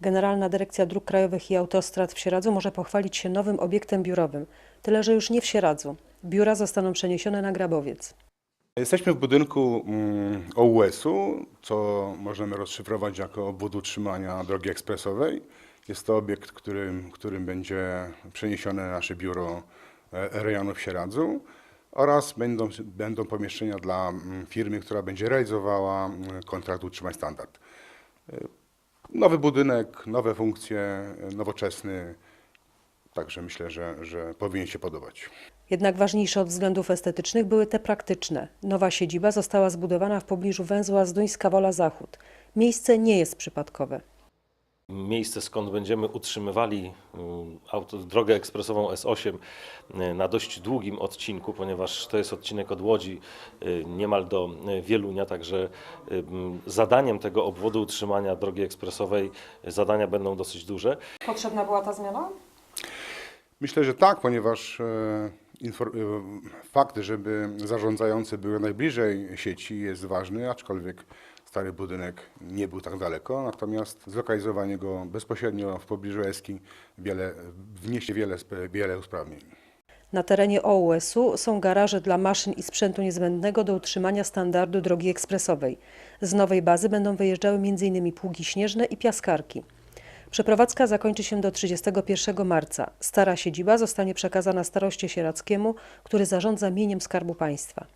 Generalna Dyrekcja Dróg Krajowych i Autostrad w Sieradzu może pochwalić się nowym obiektem biurowym, tyle że już nie w Sieradzu. Biura zostaną przeniesione na Grabowiec. Jesteśmy w budynku mm, OUS-u, co możemy rozszyfrować jako obwód utrzymania drogi ekspresowej. Jest to obiekt, którym, którym będzie przeniesione nasze biuro e, rejonu w Sieradzu oraz będą, będą pomieszczenia dla mm, firmy, która będzie realizowała mm, kontrakt Utrzymaj Standard. Nowy budynek, nowe funkcje, nowoczesny, także myślę, że, że powinien się podobać. Jednak ważniejsze od względów estetycznych były te praktyczne. Nowa siedziba została zbudowana w pobliżu węzła Zduńska Wola Zachód. Miejsce nie jest przypadkowe. Miejsce, skąd będziemy utrzymywali y, auto, drogę ekspresową S8 y, na dość długim odcinku, ponieważ to jest odcinek od Łodzi y, niemal do y, Wielunia, także zadaniem tego obwodu utrzymania drogi ekspresowej zadania będą dosyć duże. Potrzebna była ta zmiana? Myślę, że tak, ponieważ e, e, fakt, żeby zarządzający był najbliżej sieci jest ważny, aczkolwiek stary budynek nie był tak daleko, natomiast zlokalizowanie go bezpośrednio w pobliżu Eski wiele, wniesie wiele, wiele usprawnień. Na terenie OUS-u są garaże dla maszyn i sprzętu niezbędnego do utrzymania standardu drogi ekspresowej. Z nowej bazy będą wyjeżdżały m.in. pługi śnieżne i piaskarki. Przeprowadzka zakończy się do 31 marca. Stara siedziba zostanie przekazana staroście sieradzkiemu, który zarządza mieniem Skarbu Państwa.